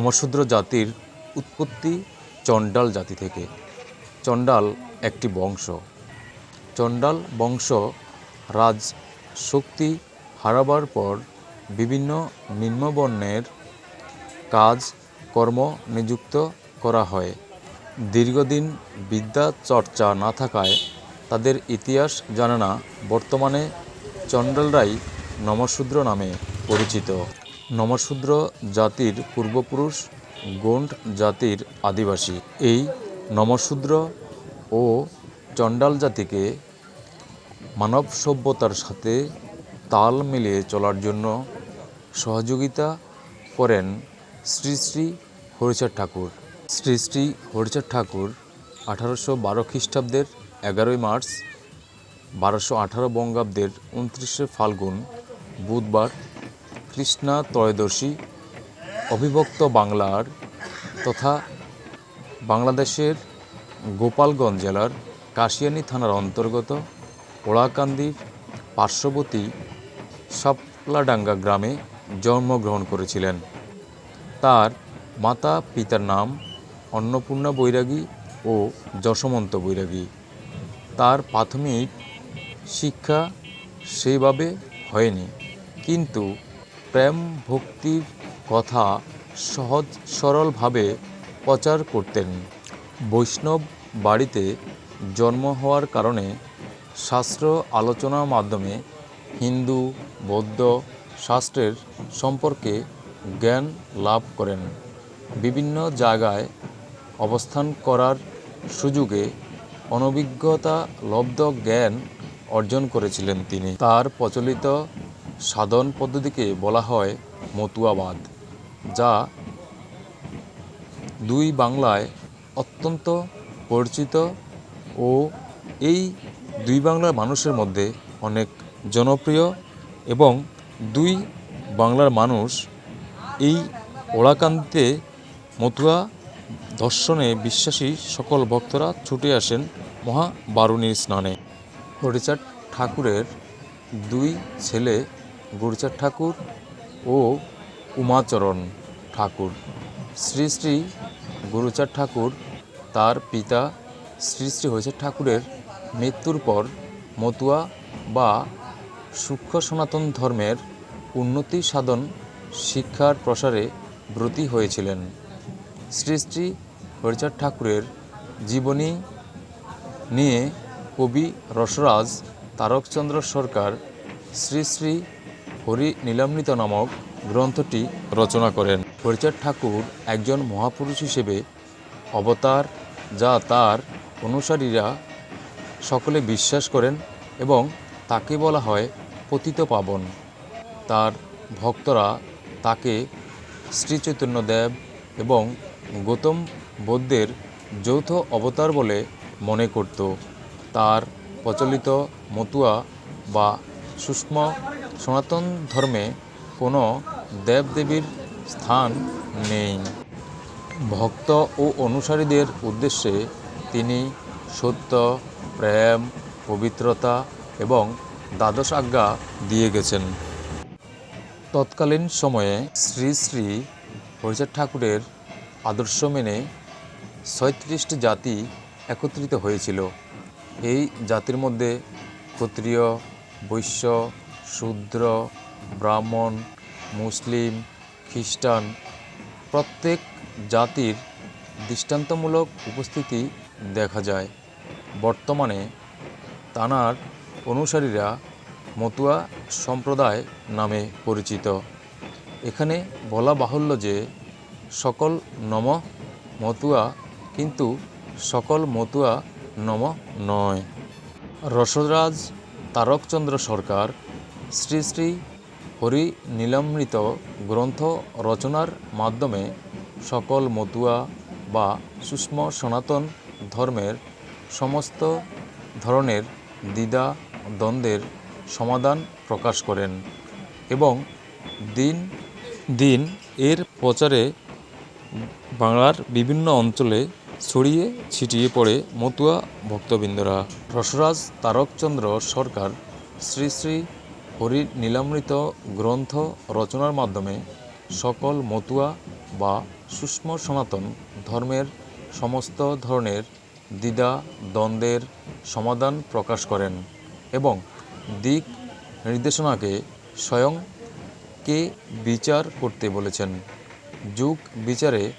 নমশূদ্র জাতির উৎপত্তি চণ্ডাল জাতি থেকে। চণ্ডাল একটি বংশ। চণ্ডাল বংশ রাজ শক্তি হারাবার পর বিভিন্ন নিম্নবর্ণের কাজ কর্ম নিযুক্ত করা হয়। দীর্ঘদিন বিদ্যা চর্চা না থাকায় তাদের ইতিহাস জানে বর্তমানে চণ্ডালরাই নমশূদ্র নামে পরিচিত। নমশূদ্র জাতির পূর্বপুরুষ গোন্ড জাতির আদিবাসী। এই নমশূদ্র ও চণ্ডাল জাতিকে মানব সভ্যতার সাথে তাল মিলিয়ে চলার জন্য সহযোগিতা করেন শ্রী শ্রী হরিচাঁদ ঠাকুর। শ্রী শ্রী হরিচাঁদ ঠাকুর আঠারোশো বারো খ্রিস্টাব্দের এগারোই মার্চ, বারোশো আঠারো বঙ্গাব্দের উনত্রিশে ফাল্গুন, বুধবার কৃষ্ণা ত্রয়োদশী, অবিভক্ত বাংলার তথা বাংলাদেশের গোপালগঞ্জ জেলার কাশিয়ানী থানার অন্তর্গত ওড়াকান্দির পার্শ্ববর্তী সাপলাডাঙ্গা গ্রামে জন্মগ্রহণ করেছিলেন। তার মাতা পিতার নাম অন্নপূর্ণা বৈরাগী ও যশমন্ত বৈরাগী। তার প্রাথমিক শিক্ষা সেইভাবে হয়নি, কিন্তু প্রেম ভক্তির কথা সহজ সরলভাবে প্রচার করতেন। বৈষ্ণব বাড়িতে জন্ম হওয়ার কারণে শাস্ত্র আলোচনার মাধ্যমে হিন্দু, বৌদ্ধ শাস্ত্রের সম্পর্কে জ্ঞান লাভ করেন। বিভিন্ন জায়গায় অবস্থান করার সুযোগে অনভিজ্ঞতা লব্ধ জ্ঞান অর্জন করেছিলেন তিনি। তার প্রচলিত সাধন পদ্ধতিকে বলা হয় মতুয়াবাদ, যা দুই বাংলায় অত্যন্ত পরিচিত ও এই দুই বাংলার মানুষের মধ্যে অনেক জনপ্রিয় এবং দুই বাংলার মানুষ এই ওড়াকান্দিতে মতুয়া দর্শনে বিশ্বাসী সকল ভক্তরা ছুটে আসেন মহাবারুণীর স্নানে। হরিচাঁদ ঠাকুরের দুই ছেলে গুরুচাঁদ ঠাকুর ও উমাচরণ ঠাকুর। শ্রী শ্রী গুরুচাঁদ ঠাকুর তার পিতা শ্রী শ্রী হরিচাঁদ ঠাকুরের মৃত্যুর পর মতুয়া বা সূক্ষ্ম সনাতন ধর্মের উন্নতি সাধন শিক্ষার প্রসারে ব্রতী হয়েছিলেন। শ্রী শ্রী হরিচাঁদ ঠাকুরের জীবনী নিয়ে কবি রসরাজ তারকচন্দ্র সরকার শ্রী শ্রী হরি নীলামৃত নামক গ্রন্থটি রচনা করেন। হরিচাঁদ ঠাকুর একজন মহাপুরুষ হিসেবে অবতার, যা তার অনুসারীরা সকলে বিশ্বাস করেন এবং তাকে বলা হয় পতিত পাবন। তার ভক্তরা তাকে শ্রী চৈতন্যদেব এবং গৌতম বৌদ্ধের যৌথ অবতার বলে মনে করত। তার প্রচলিত মতুয়া বা সূক্ষ্ম সনাতন ধর্মে কোনো দেবদেবীর স্থান নেই। ভক্ত ও অনুসারীদের উদ্দেশ্যে তিনি সত্য, প্রেম, পবিত্রতা এবং দ্বাদশ আজ্ঞা দিয়ে গেছেন। তৎকালীন সময়ে শ্রী শ্রী হরিচাঁদ ঠাকুরের আদর্শ মেনে ছয়ত্রিশটি জাতি একত্রিত হয়েছিল। এই জাতির মধ্যে ক্ষত্রিয়, বৈশ্য শূদ্র, ব্রাহ্মণ, মুসলিম, খ্রিস্টান প্রত্যেক জাতির দৃষ্টান্তমূলক উপস্থিতি দেখা যায়। বর্তমানে তানার অনুসারীরা মতুয়া সম্প্রদায় নামে পরিচিত। এখানে বলা বাহুল্য যে সকল নম মতুয়া কিন্তু সকল মতুয়া নম নয়। রসরাজ, তারকচন্দ্র সরকার শ্রী শ্রী হরি নীলামৃত গ্রন্থ রচনার মাধ্যমে সকল মতুয়া বা সুষম সনাতন ধর্মের সমস্ত ধরনের দ্বিধা দ্বন্দ্বের সমাধান প্রকাশ করেন এবং দিন দিন এর প্রচারে বাংলার বিভিন্ন অঞ্চলে ছড়িয়ে ছিটিয়ে পড়ে মতুয়া ভক্তবৃন্দরা। রসরাজ তারকচন্দ্র সরকার শ্রী শ্রী হরি নীলামৃত গ্রন্থ রচনার মাধ্যমে সকল মতুয়া বা সুষ্ম সনাতন ধর্মের সমস্ত ধরনের দ্বিধা, দ্বন্দ্বের সমাধান প্রকাশ করেন এবং দিক নির্দেশনাকে স্বয়ং কে বিচার করতে বলেছেন। যুগ বিচারে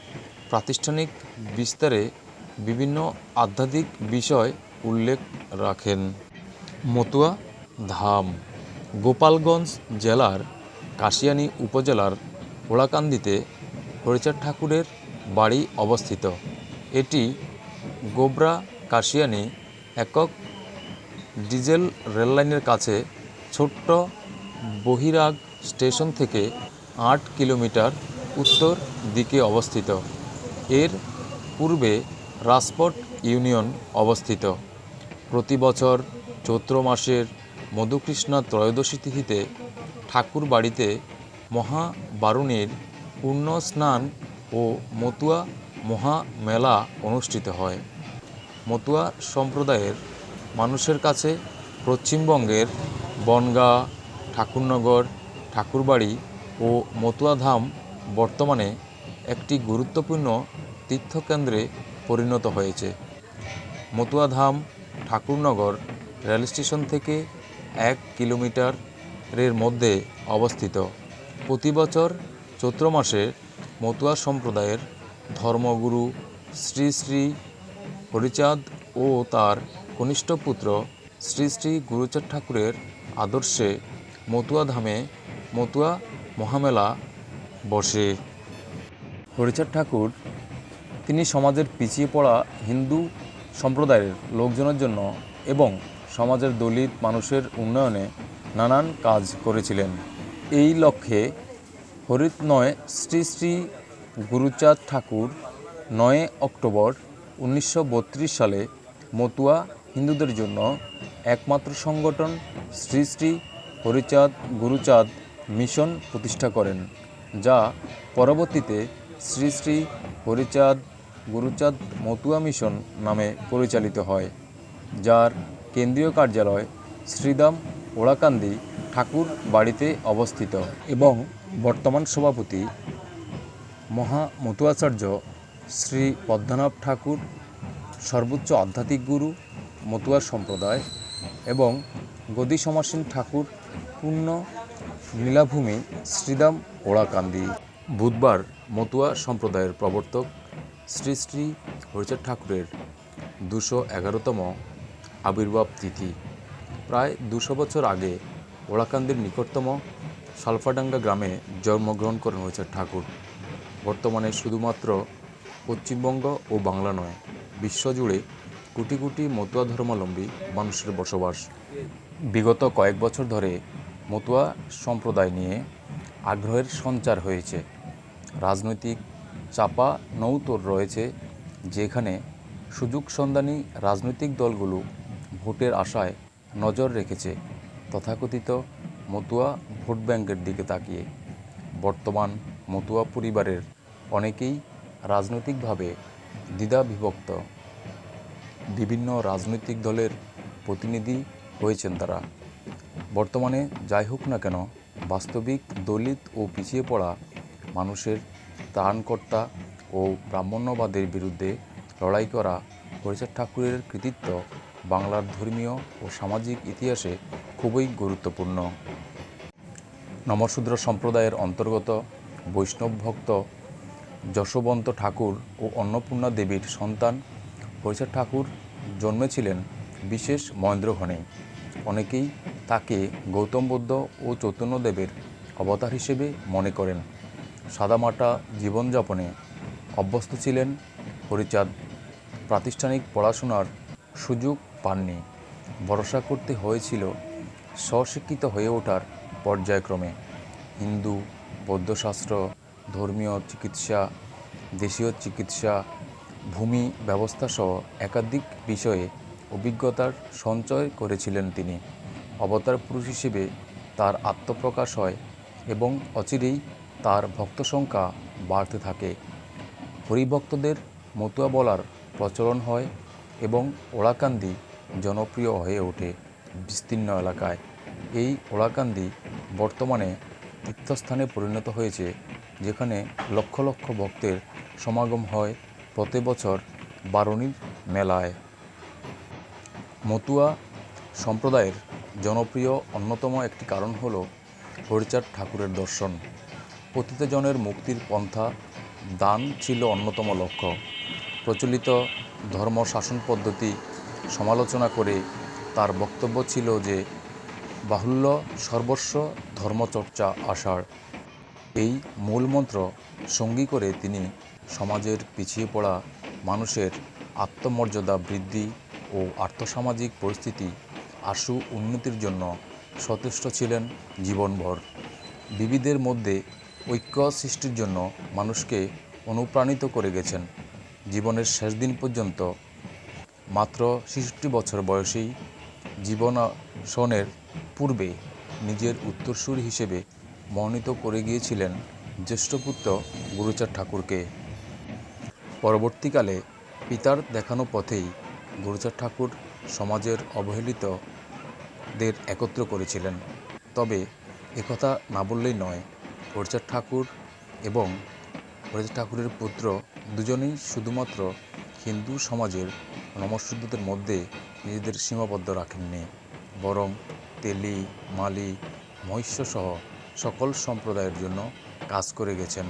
প্রাতিষ্ঠানিক বিস্তারে বিভিন্ন আধ্যাত্মিক বিষয় উল্লেখ রাখেন। মতুয়া, ধাম। গোপালগঞ্জ জেলার কাশিয়ানী উপজেলার ওড়াকান্দিতে হরিচাঁদ ঠাকুরের বাড়ি অবস্থিত। এটি গোবরা কাশিয়ানী একক ডিজেল রেললাইনের কাছে ছোট্ট বহিরাগ স্টেশন থেকে আট কিলোমিটার উত্তর দিকে অবস্থিত। এর পূর্বে রাজপট ইউনিয়ন অবস্থিত। প্রতি বছর চৈত্র মাসের মধুকৃষ্ণা ত্রয়োদশী তিথিতে ঠাকুর বাড়িতে মহাবারুণীর পূর্ণ স্নান ও মতুয়া মহামেলা অনুষ্ঠিত হয়। মতুয়া সম্প্রদায়ের মানুষের কাছে পশ্চিমবঙ্গের বনগাঁ, ঠাকুরনগর, ঠাকুরবাড়ি ও মতুয়া ধাম বর্তমানে একটি গুরুত্বপূর্ণ তীর্থকেন্দ্রে পরিণত হয়েছে। মতুয়া ধাম, ঠাকুরনগর রেল স্টেশন থেকে এক কিলোমিটারের মধ্যে অবস্থিত। প্রতি বছর চৈত্র মাসে মতুয়া সম্প্রদায়ের ধর্মগুরু শ্রী শ্রী হরিচাঁদ ও তার কনিষ্ঠ পুত্র শ্রী শ্রী গুরুচাঁদ ঠাকুরের আদর্শে মতুয়া ধামে মতুয়া মহামেলা বসে। হরিচাঁদ ঠাকুর, তিনি সমাজের পিছিয়ে পড়া হিন্দু সম্প্রদায়ের লোকজনের জন্য এবং সমাজের দলিত মানুষের উন্নয়নে নানান কাজ করেছিলেন। এই লক্ষ্যে হরিত নয় শ্রী শ্রী গুরুচাঁদ ঠাকুর নয় অক্টোবর উনিশশো বত্রিশ সালে মতুয়া হিন্দুদের জন্য একমাত্র সংগঠন শ্রী শ্রী হরিচাঁদ গুরুচাঁদ মিশন প্রতিষ্ঠা করেন, যা পরবর্তীতে শ্রী শ্রী হরিচাঁদ গুরুচাঁদ মতুয়া মিশন নামে পরিচালিত হয়, যার কেন্দ্রীয় কার্যালয় শ্রীদাম ওড়াকান্দি ঠাকুর বাড়িতে অবস্থিত এবং বর্তমান সভাপতি মহা মতুয়াচার্য শ্রী পদ্মনাভ ঠাকুর, সর্বোচ্চ আধ্যাত্মিক গুরু মতুয়া সম্প্রদায় এবং গদি সমাসীন ঠাকুর পূর্ণ লীলাভূমি শ্রীদাম ওড়াকান্দি। বুধবার মতুয়া সম্প্রদায়ের প্রবর্তক শ্রী শ্রী হরিচাঁদ ঠাকুরের দুশো এগারোতম আবির্ভাব তিথি। প্রায় দুশো বছর আগে ওড়াকান্দির নিকটতম সালফাডাঙ্গা গ্রামে জন্মগ্রহণ করেন হয়েছে ঠাকুর। বর্তমানে শুধুমাত্র পশ্চিমবঙ্গ ও বাংলা নয়, বিশ্বজুড়ে কোটি কোটি মতুয়া ধর্মাবলম্বী মানুষের বসবাস। বিগত কয়েক বছর ধরে মতুয়া সম্প্রদায় নিয়ে আগ্রহের সঞ্চার হয়েছে। রাজনৈতিক চাপা নৌতর রয়েছে, যেখানে সুযোগ সন্ধানী রাজনৈতিক দলগুলো ভোটের আশায় নজর রেখেছে তথাকথিত মতুয়া ভোট ব্যাংকের দিকে তাকিয়ে। বর্তমান মতুয়া পরিবারের অনেকেই রাজনৈতিকভাবে দ্বিধা বিভক্ত বিভিন্ন রাজনৈতিক দলের প্রতিনিধি হয়েছেন তারা। বর্তমানে যাই হোক না কেন, বাস্তবিক দলিত ও পিছিয়ে পড়া মানুষের ত্রাণকর্তা ও ব্রাহ্মণ্যবাদের বিরুদ্ধে লড়াই করা হরিচাঁদ ঠাকুরের কৃতিত্ব বাংলার ধর্মীয় ও সামাজিক ইতিহাসে খুবই গুরুত্বপূর্ণ। নমশূদ্র সম্প্রদায়ের অন্তর্গত বৈষ্ণব ভক্ত যশবন্ত ঠাকুর ও অন্নপূর্ণা দেবীর সন্তান হরিচাঁদ ঠাকুর জন্মেছিলেন বিশেষ মহেন্দ্রক্ষণে। অনেকেই তাকে গৌতম বুদ্ধ ও চৈতন্যদেবের অবতার হিসেবে মনে করেন। সাদামাটা জীবনযাপনে অভ্যস্ত ছিলেন হরিচাঁদ। প্রাতিষ্ঠানিক পড়াশোনার সুযোগ পাননি। ভরসা করতে হয়েছিল স্বশিক্ষিত হয়ে ওঠার পর্যায়ক্রমে। হিন্দু, বৌদ্ধশাস্ত্র, ধর্মীয় চিকিৎসা, দেশীয় চিকিৎসা, ভূমি ব্যবস্থাসহ একাধিক বিষয়ে অভিজ্ঞতার সঞ্চয় করেছিলেন তিনি। অবতার পুরুষ হিসেবে তার আত্মপ্রকাশ হয় এবং অচিরেই তার ভক্ত সংখ্যা বাড়তে থাকে। হরিভক্তদের মতুয়া বলার প্রচলন হয় এবং ওড়াকান্দি জনপ্রিয় হয়ে ওঠে বিস্তীর্ণ এলাকায়। এই ওড়াকান্দি বর্তমানে তীর্থস্থানে পরিণত হয়েছে, যেখানে লক্ষ লক্ষ ভক্তের সমাগম হয় প্রতি বছর বারণীর মেলায়। মতুয়া সম্প্রদায়ের জনপ্রিয় অন্যতম একটি কারণ হল হরিচাঁদ ঠাকুরের দর্শন। পতিতজনের মুক্তির পন্থা, দান ছিল অন্যতম লক্ষ্য। প্রচলিত ধর্ম শাসন পদ্ধতি সমালোচনা করে তার বক্তব্য ছিল যে বাহুল্য সর্বস্ব ধর্মচর্চা আসার এই মূলমন্ত্র সঙ্গী করে তিনি সমাজের পিছিয়ে পড়া মানুষের আত্মমর্যাদা বৃদ্ধি ও আর্থসামাজিক পরিস্থিতি আশু উন্নতির জন্য সচেষ্ট ছিলেন জীবনভর। বিবিধের মধ্যে ঐক্য সৃষ্টির জন্য মানুষকে অনুপ্রাণিত করে গেছেন। জীবনের শেষ দিন পর্যন্ত মাত্র ছেষট্টি বছর বয়সেই জীবনাসনের পূর্বে নিজের উত্তরসূরি হিসেবে মনোনীত করে গিয়েছিলেন জ্যেষ্ঠপুত্র গুরুচাঁদ ঠাকুরকে। পরবর্তীকালে পিতার দেখানো পথেই গুরুচাঁদ ঠাকুর সমাজের অবহেলিতদের একত্র করেছিলেন। তবে একথা না বললেই নয়, গুরুচাঁদ ঠাকুর এবং গুরুচাঁদ ঠাকুরের পুত্র দুজনেই শুধুমাত্র হিন্দু সমাজের নমস্যুদ্ধদের মধ্যে নিজেদের সীমাবদ্ধ রাখেননি, বরং তেলি, মালি, মহিষ্যসহ সকল সম্প্রদায়ের জন্য কাজ করে গেছেন।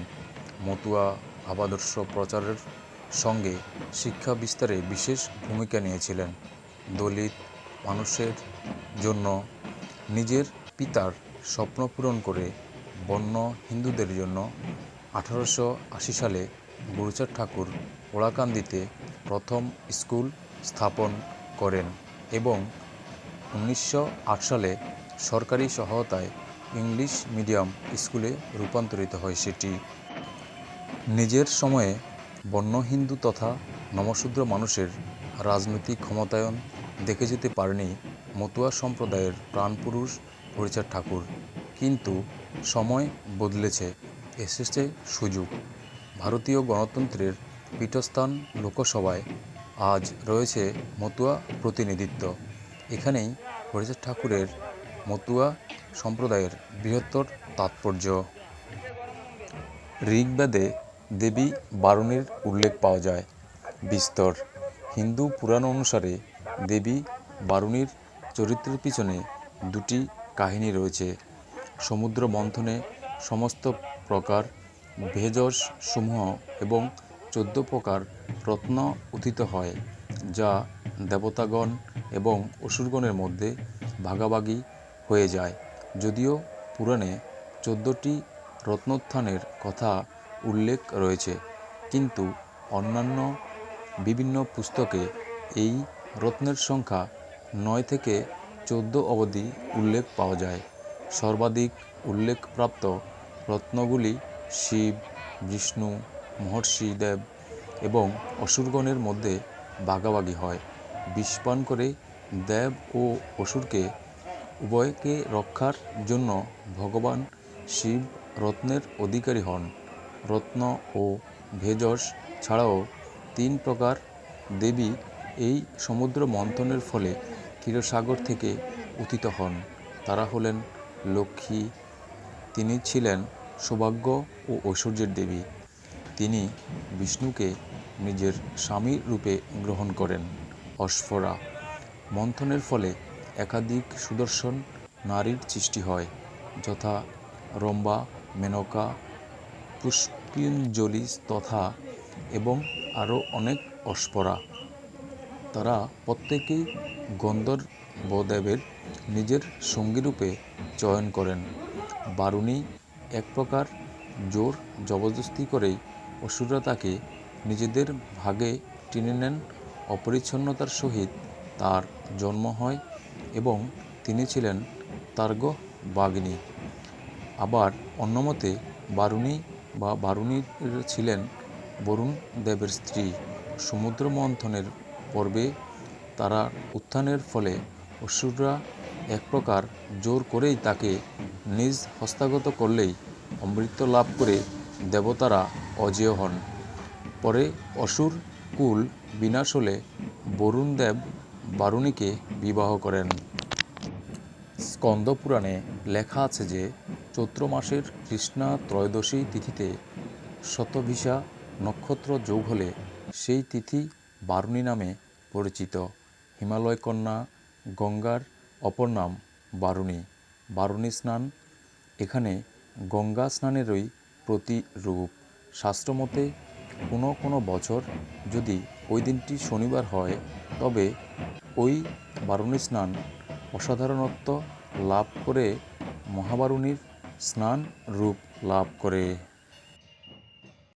মতুয়া, ভাবাদর্শ প্রচারের সঙ্গে শিক্ষা বিস্তারে বিশেষ ভূমিকা নিয়েছিলেন। দলিত মানুষের জন্য নিজের পিতার স্বপ্ন পূরণ করে বন্য হিন্দুদের জন্য আঠারোশো আশি সালে গুরুচাঁদ ঠাকুর ওড়াকান্দিতে প্রথম স্কুল স্থাপন করেন এবং উনিশশো আট সালে সরকারি সহায়তায় ইংলিশ মিডিয়াম স্কুলে রূপান্তরিত হয় সেটি। নিজের সময়ে বন্য হিন্দু তথা নমশূদ্র মানুষের রাজনৈতিক ক্ষমতায়ন দেখে যেতে পারেনি মতুয়া সম্প্রদায়ের প্রাণপুরুষ হরিচাঁদ ঠাকুর। কিন্তু সময় বদলেছে, এসেছে সুযোগ। ভারতীয় গণতন্ত্রের পীঠস্থান লোকসভায় আজ রয়েছে মতুয়া প্রতিনিধিত্ব। এখানেই হরিচাঁদ ঠাকুরের মতুয়া সম্প্রদায়ের বৃহত্তর তাৎপর্য। ঋগ্বেদে দেবী বারুণীর উল্লেখ পাওয়া যায়। বিস্তর। হিন্দু পুরাণ অনুসারে দেবী বারুণীর চরিত্রের পিছনে দুটি কাহিনী রয়েছে। সমুদ্র মন্থনে সমস্ত প্রকার ভেষজ সমূহ এবং চোদ্দ প্রকার রত্ন উথিত হয়, যা দেবতাগণ এবং অসুরগণের মধ্যে ভাগাভাগি হয়ে যায়। যদিও পুরাণে চোদ্দোটি রত্নোত্থানের কথা উল্লেখ রয়েছে, কিন্তু অন্যান্য বিভিন্ন পুস্তকে এই রত্নের সংখ্যা নয় থেকে চোদ্দ অবধি উল্লেখ পাওয়া যায়। সর্বাধিক উল্লেখপ্রাপ্ত রত্নগুলি শিব, বিষ্ণু মহর্ষি দেব এবং অসুরগণের মধ্যে ভাগাভাগি হয়। বিষপান করে দেব ও অসুরকে, উভয়কে রক্ষার জন্য ভগবান শিব রত্নের অধিকারী হন। রত্ন ও ভেষজ ছাড়াও তিন প্রকার দেবী এই সমুদ্র মন্থনের ফলে ক্ষীরসাগর থেকে উথিত হন। তারা হলেন লক্ষ্মী, তিনি ছিলেন সৌভাগ্য ও ঐশ্বর্যের দেবী। তিনি বিষ্ণুকে নিজের স্বামী রূপে গ্রহণ করেন। অস্ফরা মন্থনের ফলে একাধিক সুদর্শন নারীর সৃষ্টি হয়, যথা রম্বা, মেনকা পুষ্পিঞ্জলি তথা এবং আরও অনেক অস্পরা তারা প্রত্যেকেই গন্ধর্বদেবের নিজের সঙ্গীরূপে চয়ন করেন। বারুণী এক প্রকার জোর জবরদস্তি করেই অসুররা তাকে নিজেদের ভাগে টেনে নেন, অপরিচ্ছন্নতার সহিত তার জন্ম হয় এবং তিনি ছিলেন তার্গ বাগ্নী। আবার অন্যমতে বারুণী বা বারুণীর ছিলেন বরুণ দেবের স্ত্রী। সমুদ্র মন্থনের পর্বে তারা উত্থানের ফলে অসুররা এক প্রকার জোর করেই তাকে নিজ হস্তাগত করলেই অমৃত লাভ করে দেবতারা অজেয় হন। পরে অসুর, কুল, বিনাশ হলে বরুণদেব বারুণীকে বিবাহ করেন। স্কন্দ পুরাণে লেখা আছে যে, চৈত্র মাসের কৃষ্ণা ত্রয়োদশী তিথিতে শতভিসা নক্ষত্র যোগ হলে সেই তিথি বারুণী নামে পরিচিত। হিমালয় কন্যা গঙ্গার অপর নাম বারুণী। বারুণী স্নান। এখানে গঙ্গা স্নানেরই প্রতিরূপ। শাস্ত্রমতে, কোনো কোনো বছর যদি ওই দিনটি শনিবার হয়, তবে ওই বারুণী স্নান অসাধারণত্ব লাভ করে মহাবারুণীর স্নান রূপ লাভ করে।